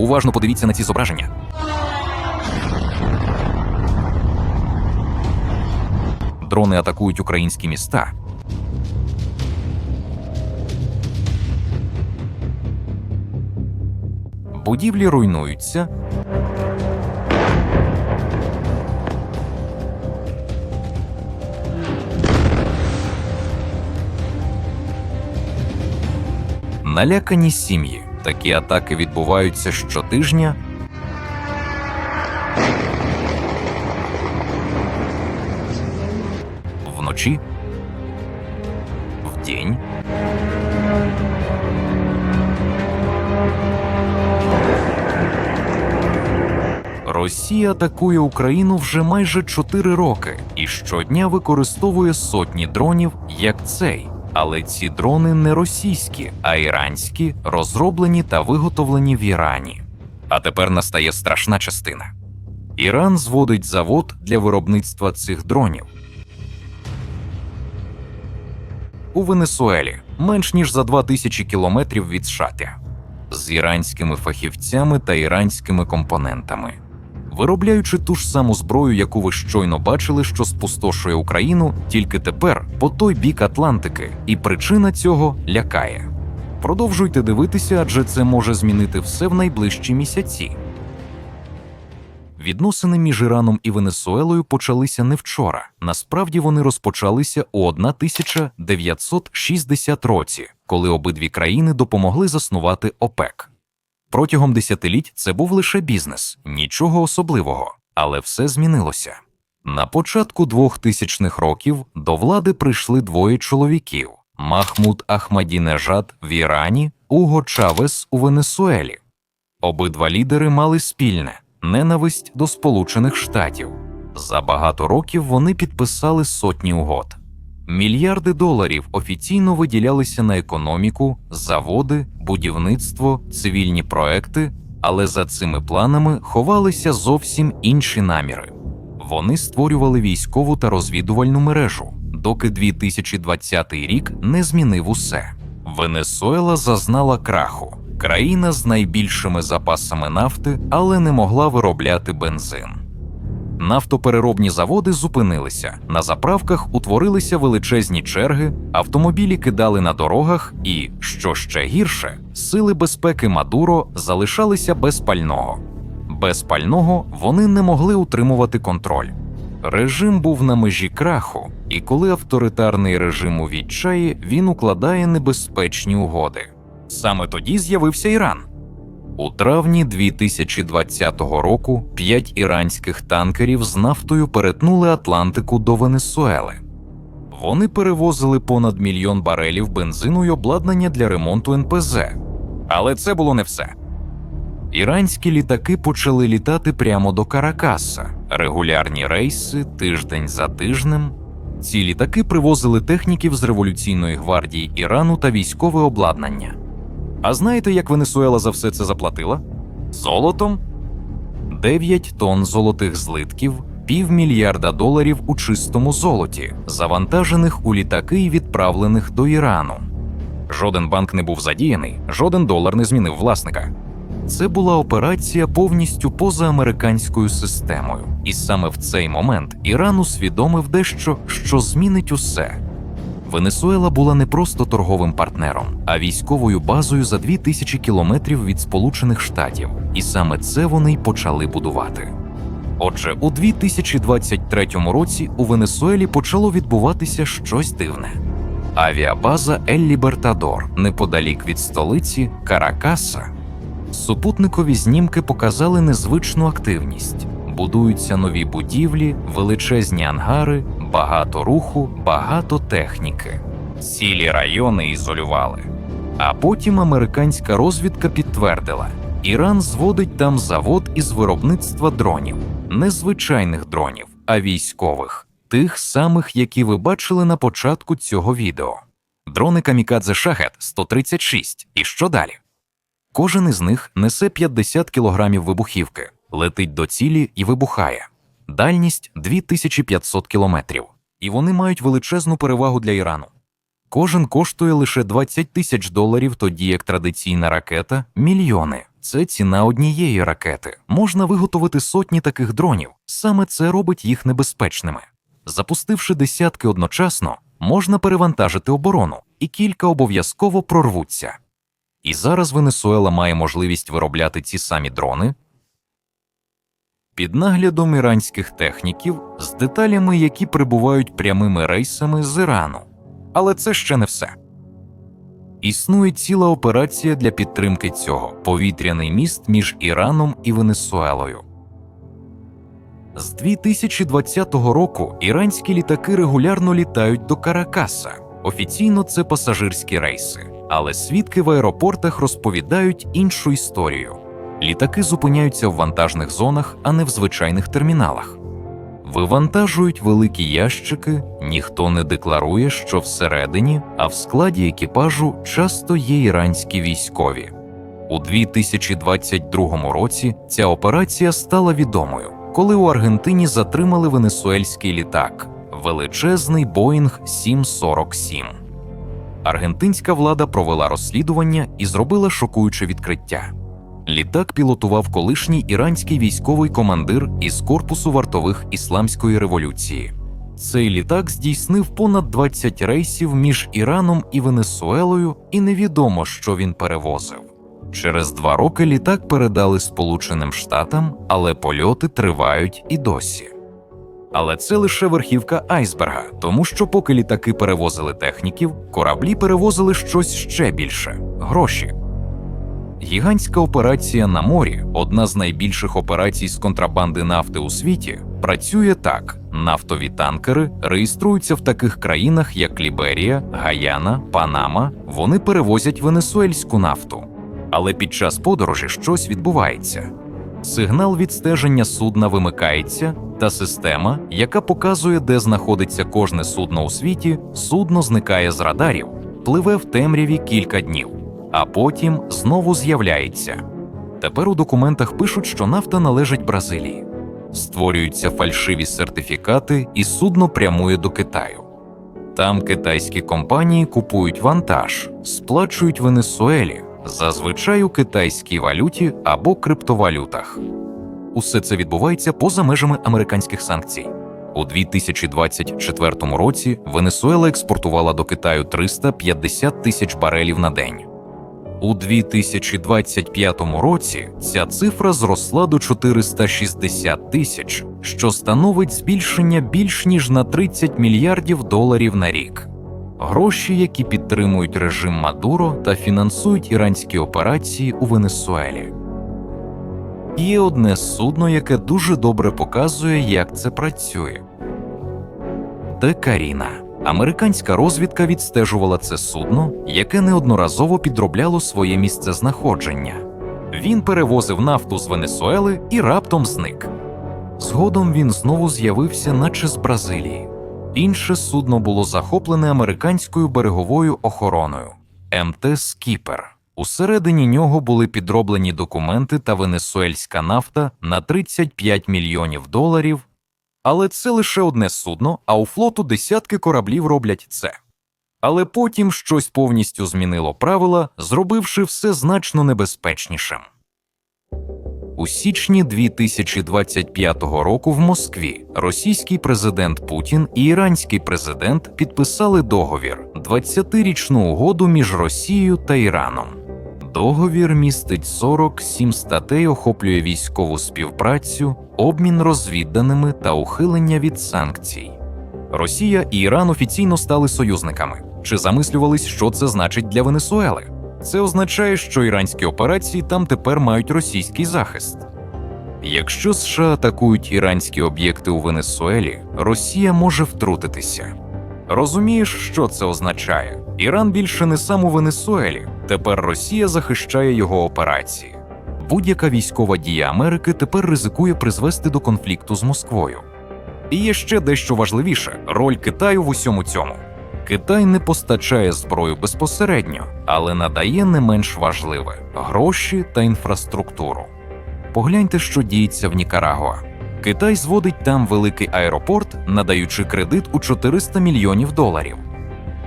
Уважно подивіться на ці зображення. Дрони атакують українські міста. Будівлі руйнуються. Налякані сім'ї. Такі атаки відбуваються щотижня. Вночі. Вдень. Росія атакує Україну вже майже 4 роки і щодня використовує сотні дронів, як цей. Але ці дрони не російські, а іранські, розроблені та виготовлені в Ірані. А тепер настає страшна частина. Іран зводить завод для виробництва цих дронів. У Венесуелі менш ніж за 2000 кілометрів від Шатя з іранськими фахівцями та іранськими компонентами. Виробляючи ту ж саму зброю, яку ви щойно бачили, що спустошує Україну, тільки тепер по той бік Атлантики, і причина цього лякає. Продовжуйте дивитися, адже це може змінити все в найближчі місяці. Відносини між Іраном і Венесуелою почалися не вчора. Насправді вони розпочалися у 1960 році, коли обидві країни допомогли заснувати ОПЕК. Протягом десятиліть це був лише бізнес, нічого особливого, але все змінилося. На початку 2000-х років до влади прийшли двоє чоловіків: Махмуд Ахмадінежад в Ірані, Уго Чавес у Венесуелі. Обидва лідери мали спільне ненависть до Сполучених Штатів. За багато років вони підписали сотні угод. Мільярди доларів офіційно виділялися на економіку, заводи, будівництво, цивільні проекти, але за цими планами ховалися зовсім інші наміри. Вони створювали військову та розвідувальну мережу, доки 2020 рік не змінив усе. Венесуела зазнала краху, країна з найбільшими запасами нафти, але не могла виробляти бензин. Нафтопереробні заводи зупинилися. На заправках утворилися величезні черги, автомобілі кидали на дорогах, і, що ще гірше, сили безпеки Мадуро залишалися без пального. Без пального вони не могли утримувати контроль. Режим був на межі краху, і коли авторитарний режим у відчаї, він укладає небезпечні угоди. Саме тоді з'явився Іран. У травні 2020 року п'ять іранських танкерів з нафтою перетнули Атлантику до Венесуели. Вони перевозили понад мільйон барелів бензину й обладнання для ремонту НПЗ. Але це було не все. Іранські літаки почали літати прямо до Каракаса, регулярні рейси тиждень за тижнем. Ці літаки привозили техніків з революційної гвардії Ірану та військове обладнання. А знаєте, як Венесуела за все це заплатила? Золотом? 9 тонн золотих злитків, півмільярда доларів у чистому золоті, завантажених у літаки і відправлених до Ірану. Жоден банк не був задіяний, жоден долар не змінив власника. Це була операція повністю поза американською системою, і саме в цей момент Іран усвідомив дещо, що змінить усе. Венесуела була не просто торговим партнером, а військовою базою за 2000 кілометрів від Сполучених Штатів, і саме це вони й почали будувати. Отже, у 2023 році у Венесуелі почало відбуватися щось дивне. Авіабаза Ель Лібертадор неподалік від столиці Каракаса. Супутникові знімки показали незвичну активність. Будуються нові будівлі, величезні ангари, багато руху, багато техніки. Цілі райони ізолювали. А потім американська розвідка підтвердила: Іран зводить там завод із виробництва дронів, не звичайних дронів, а військових, тих самих, які ви бачили на початку цього відео. Дрони Камікадзе Шахет 136. І що далі? Кожен із них несе 50 кілограмів вибухівки, летить до цілі і вибухає. Дальність 2500 кілометрів. І вони мають величезну перевагу для Ірану. Кожен коштує лише 20 тисяч доларів, тоді як традиційна ракета мільйони. Це ціна однієї ракети. Можна виготовити сотні таких дронів. Саме це робить їх небезпечними. Запустивши десятки одночасно, можна перевантажити оборону, і кілька обов'язково прорвуться. І зараз Венесуела має можливість виробляти ці самі дрони під наглядом іранських техніків з деталями, які прибувають прямими рейсами з Ірану. Але це ще не все. Існує ціла операція для підтримки цього повітряний міст між Іраном і Венесуелою. З 2020 року іранські літаки регулярно літають до Каракаса. Офіційно це пасажирські рейси, але свідки в аеропортах розповідають іншу історію. Літаки зупиняються в вантажних зонах, а не в звичайних терміналах. Вивантажують великі ящики, ніхто не декларує, що всередині, а в складі екіпажу часто є іранські військові. У 2022 році ця операція стала відомою, коли у Аргентині затримали венесуельський літак величезний Боїнг 747. Аргентинська влада провела розслідування і зробила шокуюче відкриття. Літак пілотував колишній іранський військовий командир із корпусу вартових ісламської революції. Цей літак здійснив понад 20 рейсів між Іраном і Венесуелою, і невідомо, що він перевозив. Через два роки літак передали Сполученим Штатам, але польоти тривають і досі. Але це лише верхівка айсберга, тому що поки літаки перевозили техніків, кораблі перевозили щось ще більше гроші. Гігантська операція на морі, одна з найбільших операцій з контрабанди нафти у світі, працює так: нафтові танкери реєструються в таких країнах, як Ліберія, Гаяна, Панама. Вони перевозять венесуельську нафту. Але під час подорожі щось відбувається. Сигнал відстеження судна вимикається, та система, яка показує, де знаходиться кожне судно у світі, судно зникає з радарів, пливе в темряві кілька днів а потім знову з'являється. Тепер у документах пишуть, що нафта належить Бразилії. Створюються фальшиві сертифікати, і судно прямує до Китаю. Там китайські компанії купують вантаж, сплачують Венесуелі, зазвичай у китайській валюті або криптовалютах. Усе це відбувається поза межами американських санкцій. У 2024 році Венесуела експортувала до Китаю 350 тисяч барелів на день. У 2025 році ця цифра зросла до 460 тисяч, що становить збільшення більш ніж на 30 мільярдів доларів на рік. Гроші, які підтримують режим Мадуро та фінансують іранські операції у Венесуелі. Є одне судно, яке дуже добре показує, як це працює. Декаріна. Американська розвідка відстежувала це судно, яке неодноразово підробляло своє місце знаходження. Він перевозив нафту з Венесуели і раптом зник. Згодом він знову з'явився, наче з Бразилії. Інше судно було захоплене американською береговою охороною МТ Скіпер. Усередині нього були підроблені документи та венесуельська нафта на 35 мільйонів доларів але це лише одне судно, а у флоту десятки кораблів роблять це. Але потім щось повністю змінило правила, зробивши все значно небезпечнішим. У січні 2025 року в Москві російський президент Путін і іранський президент підписали договір 20-річну угоду між Росією та Іраном. Договір містить 47 статей, охоплює військову співпрацю, обмін розвідданими та ухилення від санкцій. Росія і Іран офіційно стали союзниками. Чи замислювались, що це значить для Венесуели? Це означає, що іранські операції там тепер мають російський захист. Якщо США атакують іранські об'єкти у Венесуелі, Росія може втрутитися. Розумієш, що це означає? Іран більше не сам у Венесуелі. Тепер Росія захищає його операції. Будь-яка військова дія Америки тепер ризикує призвести до конфлікту з Москвою. І є ще дещо важливіше роль Китаю в усьому цьому. Китай не постачає зброю безпосередньо, але надає не менш важливе гроші та інфраструктуру. Погляньте, що діється в Нікарагуа. Китай зводить там великий аеропорт, надаючи кредит у 400 мільйонів доларів.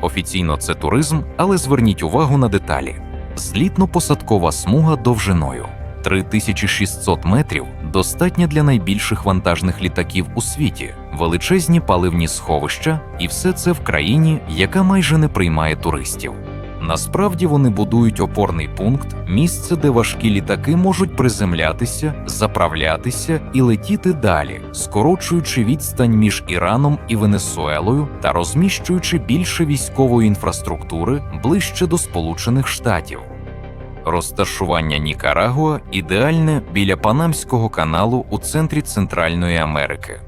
Офіційно це туризм, але зверніть увагу на деталі. Злітно-посадкова смуга довжиною 3600 метрів достатня для найбільших вантажних літаків у світі, величезні паливні сховища, і все це в країні, яка майже не приймає туристів. Насправді вони будують опорний пункт, місце, де важкі літаки можуть приземлятися, заправлятися і летіти далі, скорочуючи відстань між Іраном і Венесуелою та розміщуючи більше військової інфраструктури ближче до Сполучених Штатів. Розташування Нікарагуа ідеальне біля Панамського каналу у центрі Центральної Америки.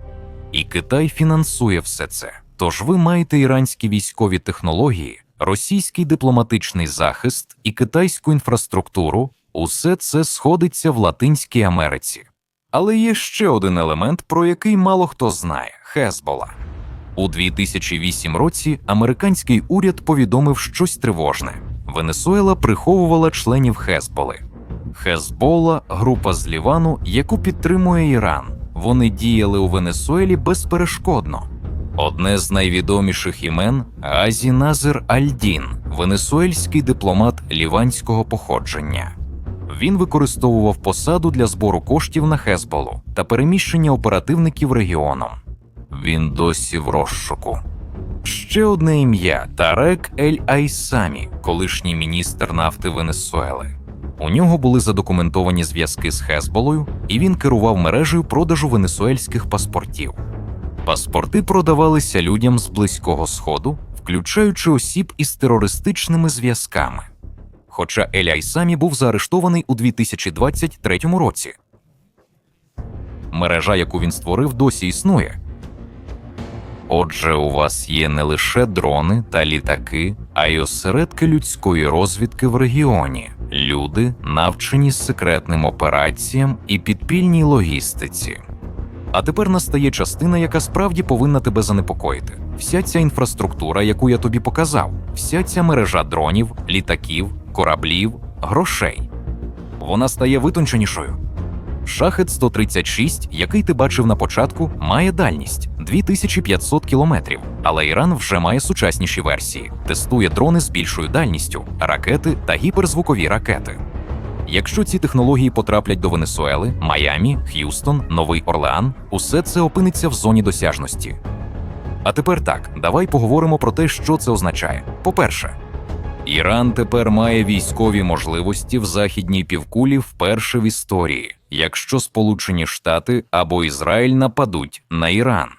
І Китай фінансує все це. Тож ви маєте іранські військові технології, російський дипломатичний захист і китайську інфраструктуру. Усе це сходиться в Латинській Америці. Але є ще один елемент, про який мало хто знає Хезбола. У 2008 році американський уряд повідомив щось тривожне. Венесуела приховувала членів Хезболи. Хезбола група з Лівану, яку підтримує Іран. Вони діяли у Венесуелі безперешкодно. Одне з найвідоміших імен Азі Назер Альдін, венесуельський дипломат ліванського походження. Він використовував посаду для збору коштів на Хезболу та переміщення оперативників регіоном. Він досі в розшуку. Ще одне ім'я Тарек Ель Айсамі, колишній міністр нафти Венесуели. У нього були задокументовані зв'язки з Хезболою, і він керував мережею продажу венесуельських паспортів. Паспорти продавалися людям з Близького Сходу, включаючи осіб із терористичними зв'язками. Хоча Ель Айсамі був заарештований у 2023 році. Мережа, яку він створив, досі існує. Отже, у вас є не лише дрони та літаки, а й осередки людської розвідки в регіоні, люди, навчені секретним операціям і підпільній логістиці. А тепер настає частина, яка справді повинна тебе занепокоїти. Вся ця інфраструктура, яку я тобі показав, вся ця мережа дронів, літаків, кораблів, грошей. Вона стає витонченішою. Шахет 136, який ти бачив на початку, має дальність 2500 кілометрів, але Іран вже має сучасніші версії, тестує дрони з більшою дальністю, ракети та гіперзвукові ракети. Якщо ці технології потраплять до Венесуели, Майамі, Х'юстон, Новий Орлеан, усе це опиниться в зоні досяжності. А тепер так, давай поговоримо про те, що це означає. По-перше, Іран тепер має військові можливості в західній півкулі вперше в історії, якщо Сполучені Штати або Ізраїль нападуть на Іран.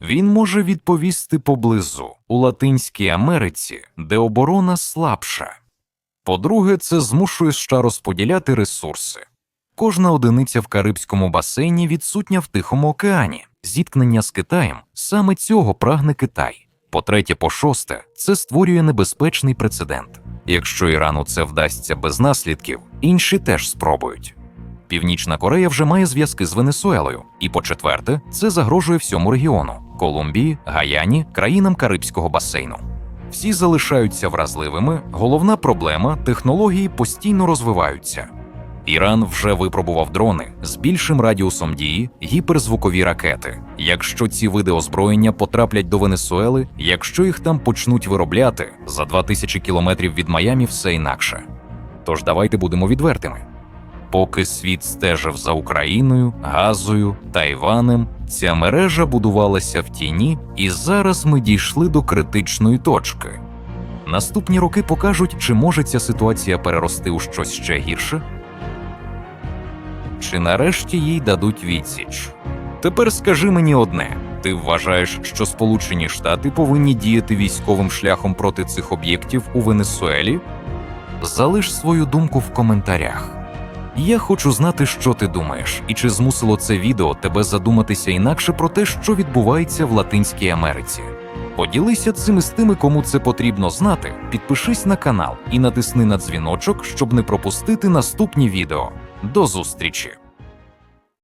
Він може відповісти поблизу у Латинській Америці, де оборона слабша. По-друге, це змушує США розподіляти ресурси. Кожна одиниця в Карибському басейні відсутня в Тихому океані. Зіткнення з Китаєм саме цього прагне Китай. По-третє, по шосте, це створює небезпечний прецедент. Якщо Ірану це вдасться без наслідків, інші теж спробують. Північна Корея вже має зв'язки з Венесуелою, і по четверте, це загрожує всьому регіону Колумбії, Гаяні, країнам Карибського басейну. Всі залишаються вразливими. Головна проблема технології постійно розвиваються. Іран вже випробував дрони з більшим радіусом дії, гіперзвукові ракети. Якщо ці види озброєння потраплять до Венесуели, якщо їх там почнуть виробляти за 2000 кілометрів від Майамі, все інакше. Тож давайте будемо відвертими. Поки світ стежив за Україною, Газою, Тайванем, ця мережа будувалася в тіні, і зараз ми дійшли до критичної точки. Наступні роки покажуть, чи може ця ситуація перерости у щось ще гірше, чи нарешті їй дадуть відсіч. Тепер скажи мені одне: ти вважаєш, що Сполучені Штати повинні діяти військовим шляхом проти цих об'єктів у Венесуелі? Залиш свою думку в коментарях. Я хочу знати, що ти думаєш, і чи змусило це відео тебе задуматися інакше про те, що відбувається в Латинській Америці. Поділися цим із тими, кому це потрібно знати. Підпишись на канал і натисни на дзвіночок, щоб не пропустити наступні відео. До зустрічі!